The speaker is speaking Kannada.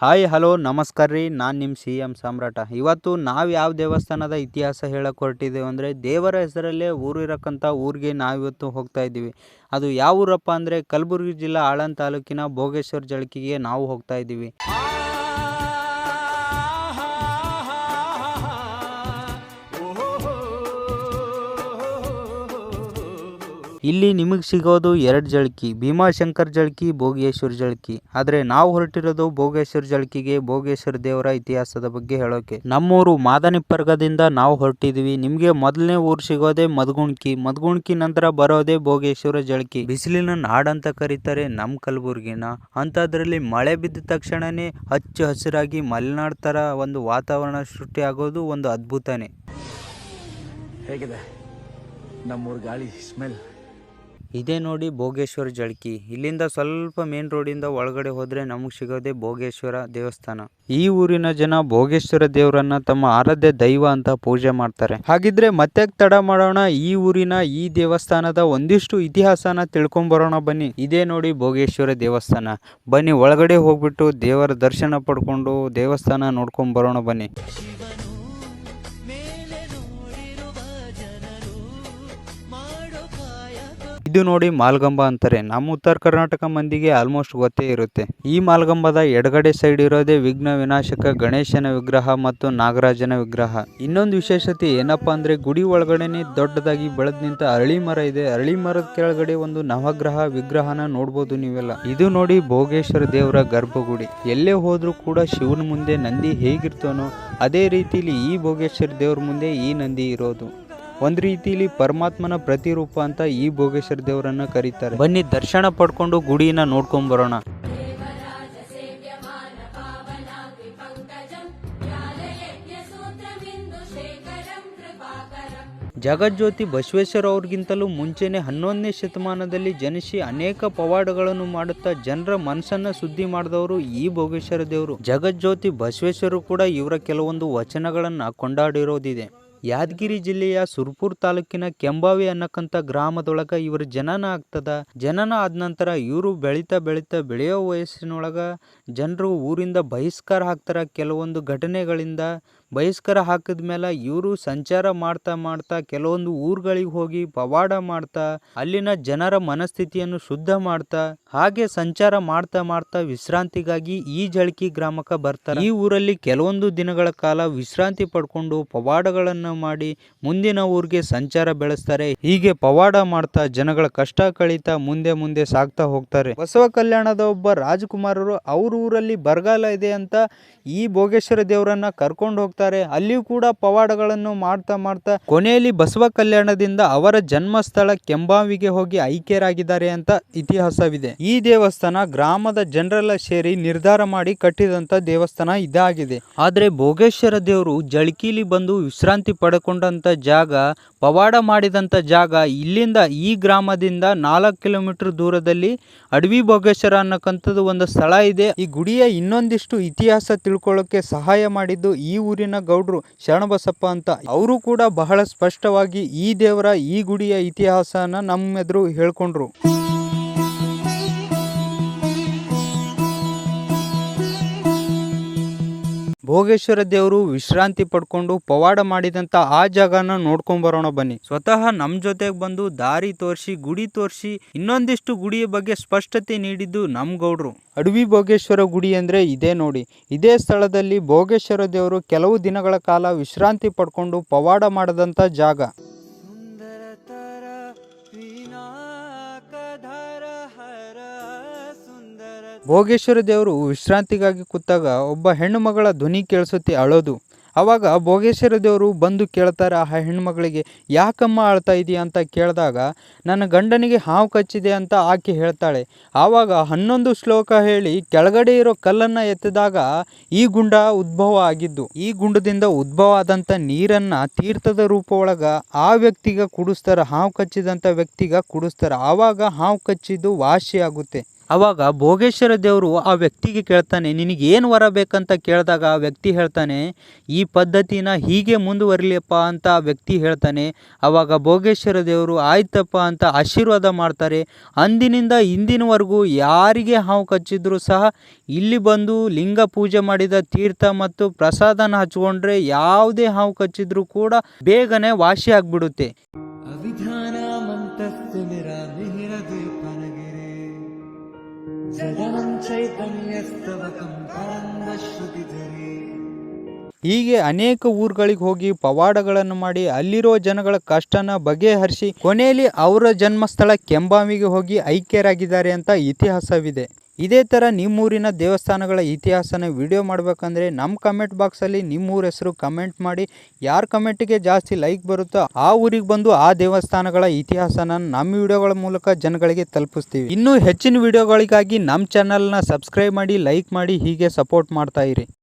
ಹಾಯ್, ಹಲೋ, ನಮಸ್ಕಾರ ರೀ. ನಾನು ನಿಮ್ಮ ಸಿ ಎಂ ಸಾಮ್ರಾಟ. ಇವತ್ತು ನಾವು ಯಾವ ದೇವಸ್ಥಾನದ ಇತಿಹಾಸ ಹೇಳಕ್ಕೆ ಹೊರಟಿದ್ದೇವೆ ಅಂದರೆ ದೇವರ ಹೆಸರಲ್ಲೇ ಊರು ಇರಕ್ಕಂಥ ಊರಿಗೆ ನಾವಿವತ್ತು ಹೋಗ್ತಾ ಇದ್ದೀವಿ. ಅದು ಯಾವ ಊರಪ್ಪ ಅಂದರೆ ಕಲಬುರಗಿ ಜಿಲ್ಲಾ ಆಳಂದ ತಾಲೂಕಿನ ಭೋಗೇಶ್ವರ ಜಳಕಿಗೆ ನಾವು ಹೋಗ್ತಾ ಇದ್ದೀವಿ. ಇಲ್ಲಿ ನಿಮಗೆ ಸಿಗೋದು ಎರಡು ಜಳಕಿ, ಭೀಮಾಶಂಕರ್ ಜಳಕಿ, ಭೋಗೇಶ್ವರ ಜಳಕಿ. ಆದರೆ ನಾವು ಹೊರಟಿರೋದು ಭೋಗೇಶ್ವರ ಜಳಕಿಗೆ, ಭೋಗೇಶ್ವರ ದೇವರ ಇತಿಹಾಸದ ಬಗ್ಗೆ ಹೇಳೋಕೆ. ನಮ್ಮೂರು ಮಾದನಿಪ್ಪರ್ಗದಿಂದ ನಾವು ಹೊರಟಿದ್ವಿ. ನಿಮಗೆ ಮೊದಲನೇ ಊರು ಸಿಗೋದೇ ಮದ್ಗುಣ್ಕಿ. ಮದ್ಗುಣ್ಕಿ ನಂತರ ಬರೋದೇ ಭೋಗೇಶ್ವರ ಜಳಕಿ. ಬಿಸಿಲಿನ ನಾಡಂತ ಕರೀತಾರೆ ನಮ್ಮ ಕಲಬುರ್ಗಿನ. ಅಂಥದ್ರಲ್ಲಿ ಮಳೆ ಬಿದ್ದ ತಕ್ಷಣನೇ ಹಚ್ಚ ಹಸಿರಾಗಿ ಮಲೆನಾಡ್ ತರ ಒಂದು ವಾತಾವರಣ ಸೃಷ್ಟಿ ಆಗೋದು ಒಂದು ಅದ್ಭುತನೇ. ಹೇಗಿದೆ? ನಮ್ಮೂರ ಗಾಳಿ ಸ್ಮೆಲ್ ಇದೇ ನೋಡಿ ಭೋಗೇಶ್ವರ ಜಳಕಿ. ಇಲ್ಲಿಂದ ಸ್ವಲ್ಪ ಮೇನ್ ರೋಡಿಂದ ಒಳಗಡೆ ಹೋದ್ರೆ ನಮಗೆ ಸಿಗೋದೇ ಭೋಗೇಶ್ವರ ದೇವಸ್ಥಾನ. ಈ ಊರಿನ ಜನ ಭೋಗೇಶ್ವರ ದೇವರನ್ನ ತಮ್ಮ ಆರಾಧ್ಯ ದೈವ ಅಂತ ಪೂಜೆ ಮಾಡ್ತಾರೆ. ಹಾಗಿದ್ರೆ ಮತ್ತೆ ತಡ ಮಾಡೋಣ? ಈ ಊರಿನ ಈ ದೇವಸ್ಥಾನದ ಒಂದಿಷ್ಟು ಇತಿಹಾಸನ ತಿಳ್ಕೊಂಡ್ ಬರೋಣ ಬನ್ನಿ. ಇದೇ ನೋಡಿ ಭೋಗೇಶ್ವರ ದೇವಸ್ಥಾನ. ಬನ್ನಿ, ಒಳಗಡೆ ಹೋಗ್ಬಿಟ್ಟು ದೇವರ ದರ್ಶನ ಪಡ್ಕೊಂಡು ದೇವಸ್ಥಾನ ನೋಡ್ಕೊಂಡ್ ಬರೋಣ ಬನ್ನಿ. ಇದು ನೋಡಿ ಮಾಲ್ಗಂಬ ಅಂತಾರೆ. ನಮ್ಮ ಉತ್ತರ ಕರ್ನಾಟಕ ಮಂದಿಗೆ ಆಲ್ಮೋಸ್ಟ್ ಗೊತ್ತೇ ಇರುತ್ತೆ. ಈ ಮಾಲ್ಗಂಬದ ಎಡಗಡೆ ಸೈಡ್ ಇರೋದೇ ವಿಘ್ನ ವಿನಾಶಕ, ಗಣೇಶನ ವಿಗ್ರಹ ಮತ್ತು ನಾಗರಾಜನ ವಿಗ್ರಹ. ಇನ್ನೊಂದು ವಿಶೇಷತೆ ಏನಪ್ಪಾ ಅಂದ್ರೆ ಗುಡಿ ಒಳಗಡೆನೆ ದೊಡ್ಡದಾಗಿ ಬೆಳೆದ್ ನಿಂತ ಅರಳಿ ಮರ ಇದೆ. ಅರಳಿ ಮರದ ಕೆಳಗಡೆ ಒಂದು ನವಗ್ರಹ ವಿಗ್ರಹನ ನೋಡ್ಬೋದು ನೀವೆಲ್ಲ. ಇದು ನೋಡಿ ಭೋಗೇಶ್ವರ ದೇವರ ಗರ್ಭಗುಡಿ. ಎಲ್ಲೇ ಹೋದ್ರೂ ಕೂಡ ಶಿವನ ಮುಂದೆ ನಂದಿ ಹೇಗಿರ್ತಾನೋ, ಅದೇ ರೀತಿಲಿ ಈ ಭೋಗೇಶ್ವರ ದೇವರ ಮುಂದೆ ಈ ನಂದಿ ಇರೋದು. ಒಂದ್ ರೀತಿಲಿ ಪರಮಾತ್ಮನ ಪ್ರತಿರೂಪ ಅಂತ ಈ ಭೋಗೇಶ್ವರ ದೇವರನ್ನ ಕರೀತಾರೆ. ಬನ್ನಿ ದರ್ಶನ ಪಡ್ಕೊಂಡು ಗುಡಿನ ನೋಡ್ಕೊಂಡ್ ಬರೋಣ. ಜಗಜ್ಯೋತಿ ಬಸವೇಶ್ವರ ಅವ್ರಿಗಿಂತಲೂ ಮುಂಚೆನೆ ಹನ್ನೊಂದನೇ ಶತಮಾನದಲ್ಲಿ ಜನಿಸಿ ಅನೇಕ ಪವಾಡಗಳನ್ನು ಮಾಡುತ್ತಾ ಜನರ ಮನಸ್ಸನ್ನ ಸುದ್ದಿ ಮಾಡಿದವರು ಈ ಭೋಗೇಶ್ವರ ದೇವರು. ಜಗಜ್ಯೋತಿ ಬಸವೇಶ್ವರರು ಕೂಡ ಇವರ ಕೆಲವೊಂದು ವಚನಗಳನ್ನ ಕೊಂಡಾಡಿರೋದಿದೆ. ಯಾದಗಿರಿ ಜಿಲ್ಲೆಯ ಸುರ್ಪುರ್ ತಾಲೂಕಿನ ಕೆಂಬಾವಿ ಅನ್ನಕ್ಕಂಥ ಗ್ರಾಮದೊಳಗ ಇವರು ಜನನ ಆಗ್ತದ. ಜನನ ಆದ ನಂತರ ಇವರು ಬೆಳೀತಾ ಬೆಳೀತಾ ಬೆಳೆಯೋ ವಯಸ್ಸಿನೊಳಗ ಜನರು ಊರಿಂದ ಬಹಿಷ್ಕಾರ ಹಾಕ್ತಾರ ಕೆಲವೊಂದು ಘಟನೆಗಳಿಂದ ಬಹಿಷ್ಕಾರ ಹಾಕಿದ ಮೇಲೆ ಇವರು ಸಂಚಾರ ಮಾಡ್ತಾ ಮಾಡ್ತಾ ಕೆಲವೊಂದು ಊರುಗಳಿಗೆ ಹೋಗಿ ಪವಾಡ ಮಾಡ್ತಾ, ಅಲ್ಲಿನ ಜನರ ಮನಸ್ಥಿತಿಯನ್ನು ಶುದ್ಧ ಮಾಡ್ತಾ, ಹಾಗೆ ಸಂಚಾರ ಮಾಡ್ತಾ ಮಾಡ್ತಾ ವಿಶ್ರಾಂತಿಗಾಗಿ ಈ ಜಳಕಿ ಗ್ರಾಮಕ್ಕೆ ಬರ್ತಾರೆ. ಈ ಊರಲ್ಲಿ ಕೆಲವೊಂದು ದಿನಗಳ ಕಾಲ ವಿಶ್ರಾಂತಿ ಪಡ್ಕೊಂಡು ಪವಾಡಗಳನ್ನು ಮಾಡಿ ಮುಂದಿನ ಊರಿಗೆ ಸಂಚಾರ ಬೆಳೆಸ್ತಾರೆ. ಹೀಗೆ ಪವಾಡ ಮಾಡ್ತಾ ಜನಗಳ ಕಷ್ಟ ಕಳೀತಾ ಮುಂದೆ ಮುಂದೆ ಸಾಗ್ತಾ ಹೋಗ್ತಾರೆ. ಬಸವ ಕಲ್ಯಾಣದ ಒಬ್ಬ ರಾಜಕುಮಾರರು, ಅವ್ರ ಊರಲ್ಲಿ ಬರಗಾಲ ಇದೆ ಅಂತ ಈ ಭೋಗೇಶ್ವರ ದೇವರನ್ನ ಕರ್ಕೊಂಡು ಹೋಗ್ತಾರೆ. ಅಲ್ಲಿಯೂ ಕೂಡ ಪವಾಡಗಳನ್ನು ಮಾಡ್ತಾ ಮಾಡ್ತಾ ಕೊನೆಯಲ್ಲಿ ಬಸವ ಕಲ್ಯಾಣದಿಂದ ಅವರ ಜನ್ಮಸ್ಥಳ ಕೆಂಬಾವಿಗೆ ಹೋಗಿ ಐಕ್ಯರಾಗಿದ್ದಾರೆ ಅಂತ ಇತಿಹಾಸವಿದೆ. ಈ ದೇವಸ್ಥಾನ ಗ್ರಾಮದ ಜನರೆಲ್ಲ ಸೇರಿ ನಿರ್ಧಾರ ಮಾಡಿ ಕಟ್ಟಿದಂತ ದೇವಸ್ಥಾನ ಇದಾಗಿದೆ. ಆದ್ರೆ ಭೋಗೇಶ್ವರ ದೇವರು ಜಳಕೀಲಿ ಬಂದು ವಿಶ್ರಾಂತಿ ಪಡ್ಕೊಂಡಂತ ಜಾಗ, ಪವಾಡ ಮಾಡಿದಂತ ಜಾಗ ಇಲ್ಲಿಂದ ಈ ಗ್ರಾಮದಿಂದ ನಾಲ್ಕು ಕಿಲೋಮೀಟರ್ ದೂರದಲ್ಲಿ ಅಡವಿ ಭೋಗೇಶ್ವರ ಅನ್ನಕ್ಕಂಥದ್ದು ಒಂದು ಸ್ಥಳ ಇದೆ. ಈ ಗುಡಿಯ ಇನ್ನೊಂದಿಷ್ಟು ಇತಿಹಾಸ ತಿಳ್ಕೊಳ್ಳೋಕೆ ಸಹಾಯ ಮಾಡಿದ್ದು ಈ ಊರಿನ ಗೌಡ್ರು ಶರಣಬಸಪ್ಪ ಅಂತ ಅವರು ಕೂಡ ಬಹಳ ಸ್ಪಷ್ಟವಾಗಿ ಈ ದೇವರ ಈ ಗುಡಿಯ ಇತಿಹಾಸನ ನಮ್ಮೆದುರು ಹೇಳ್ಕೊಂಡ್ರು. ಭೋಗೇಶ್ವರ ದೇವರು ವಿಶ್ರಾಂತಿ ಪಡ್ಕೊಂಡು ಪವಾಡ ಮಾಡಿದಂತ ಆ ಜಾಗನ ನೋಡ್ಕೊಂಡ್ ಬರೋಣ ಬನ್ನಿ. ಸ್ವತಃ ನಮ್ ಜೊತೆಗೆ ಬಂದು ದಾರಿ ತೋರಿಸಿ, ಗುಡಿ ತೋರಿಸಿ ಇನ್ನೊಂದಿಷ್ಟು ಗುಡಿಯ ಬಗ್ಗೆ ಸ್ಪಷ್ಟತೆ ನೀಡಿದ್ದು ನಮ್ ಗೌಡ್ರು. ಅಡವಿ ಭೋಗೇಶ್ವರ ಗುಡಿ ಅಂದ್ರೆ ಇದೇ ನೋಡಿ. ಇದೇ ಸ್ಥಳದಲ್ಲಿ ಭೋಗೇಶ್ವರ ದೇವರು ಕೆಲವು ದಿನಗಳ ಕಾಲ ವಿಶ್ರಾಂತಿ ಪಡ್ಕೊಂಡು ಪವಾಡ ಮಾಡದಂತ ಜಾಗ. ಭೋಗೇಶ್ವರ ದೇವರು ವಿಶ್ರಾಂತಿಗಾಗಿ ಕೂತಾಗ ಒಬ್ಬ ಹೆಣ್ಣು ಮಗಳ ಧ್ವನಿ ಕೇಳಿಸುತ್ತೆ ಅಳೋದು. ಅವಾಗ ಭೋಗೇಶ್ವರ ದೇವರು ಬಂದು ಕೇಳ್ತಾರೆ ಆ ಹೆಣ್ಮಗಳಿಗೆ ಯಾಕಮ್ಮ ಅಳ್ತಾ ಇದೆಯಾ? ಅಂತ ಕೇಳಿದಾಗ, ನನ್ನ ಗಂಡನಿಗೆ ಹಾವು ಕಚ್ಚಿದೆ ಅಂತ ಆಕೆ ಹೇಳ್ತಾಳೆ. ಆವಾಗ ಹನ್ನೊಂದು ಶ್ಲೋಕ ಹೇಳಿ ಕೆಳಗಡೆ ಇರೋ ಕಲ್ಲನ್ನು ಎತ್ತಿದಾಗ ಈ ಗುಂಡ ಉದ್ಭವ ಆಗಿದ್ದು, ಈ ಗುಂಡದಿಂದ ಉದ್ಭವ ಆದಂಥ ನೀರನ್ನು ತೀರ್ಥದ ರೂಪ ಒಳಗೆ ಆ ವ್ಯಕ್ತಿಗ ಕುಡಿಸ್ತಾರೆ, ಹಾವು ಕಚ್ಚಿದಂಥ ವ್ಯಕ್ತಿಗ ಕುಡಿಸ್ತಾರೆ. ಆವಾಗ ಹಾವು ಕಚ್ಚಿದ್ದು ವಾಸಿ ಆಗುತ್ತೆ. ಅವಾಗ ಭೋಗೇಶ್ವರ ದೇವರು ಆ ವ್ಯಕ್ತಿಗೆ ಕೇಳ್ತಾನೆ, ನಿನಗೆ ಏನು ವರ ಬೇಕಂತ ಕೇಳಿದಾಗ ಆ ವ್ಯಕ್ತಿ ಹೇಳ್ತಾನೆ, ಈ ಪದ್ಧತಿನ ಹೀಗೆ ಮುಂದುವರಿಲಿಯಪ್ಪ ಅಂತ ಆ ವ್ಯಕ್ತಿ ಹೇಳ್ತಾನೆ. ಆವಾಗ ಭೋಗೇಶ್ವರ ದೇವರು, ಆಯ್ತಪ್ಪ ಅಂತ ಆಶೀರ್ವಾದ ಮಾಡ್ತಾರೆ. ಅಂದಿನಿಂದ ಇಂದಿನವರೆಗೂ ಯಾರಿಗೆ ಹಾವು ಕಚ್ಚಿದ್ರೂ ಸಹ, ಇಲ್ಲಿ ಬಂದು ಲಿಂಗ ಪೂಜೆ ಮಾಡಿದ ತೀರ್ಥ ಮತ್ತು ಪ್ರಸಾದನ ಹಚ್ಕೊಂಡ್ರೆ ಯಾವುದೇ ಹಾವು ಕಚ್ಚಿದ್ರೂ ಕೂಡ ಬೇಗನೆ ವಾಸಿ ಆಗ್ಬಿಡುತ್ತೆ. ಹೀಗೆ ಅನೇಕ ಊರುಗಳಿಗೆ ಹೋಗಿ ಪವಾಡಗಳನ್ನು ಮಾಡಿ ಅಲ್ಲಿರೋ ಜನಗಳ ಕಷ್ಟನ ಬಗೆಹರಿಸಿ ಕೊನೆಯಲ್ಲಿ ಅವರ ಜನ್ಮಸ್ಥಳ ಕೆಂಬಾವಿಗೆ ಹೋಗಿ ಐಕ್ಯರಾಗಿದ್ದಾರೆ ಅಂತ ಇತಿಹಾಸವಿದೆ. ಇದೇ ಥರ ನಿಮ್ಮೂರಿನ ದೇವಸ್ಥಾನಗಳ ಇತಿಹಾಸನ ವಿಡಿಯೋ ಮಾಡಬೇಕಂದ್ರೆ ನಮ್ಮ ಕಮೆಂಟ್ ಬಾಕ್ಸಲ್ಲಿ ನಿಮ್ಮೂರ ಹೆಸರು ಕಮೆಂಟ್ ಮಾಡಿ. ಯಾರ ಕಮೆಂಟಿಗೆ ಜಾಸ್ತಿ ಲೈಕ್ ಬರುತ್ತೋ ಆ ಊರಿಗೆ ಬಂದು ಆ ದೇವಸ್ಥಾನಗಳ ಇತಿಹಾಸನ ನಮ್ಮ ವಿಡಿಯೋಗಳ ಮೂಲಕ ಜನಗಳಿಗೆ ತಲುಪಿಸ್ತೀವಿ. ಇನ್ನೂ ಹೆಚ್ಚಿನ ವಿಡಿಯೋಗಳಿಗಾಗಿ ನಮ್ಮ ಚಾನಲ್ನ ಸಬ್ಸ್ಕ್ರೈಬ್ ಮಾಡಿ ಲೈಕ್ ಮಾಡಿ, ಹೀಗೆ ಸಪೋರ್ಟ್ ಮಾಡ್ತಾ ಇರಿ.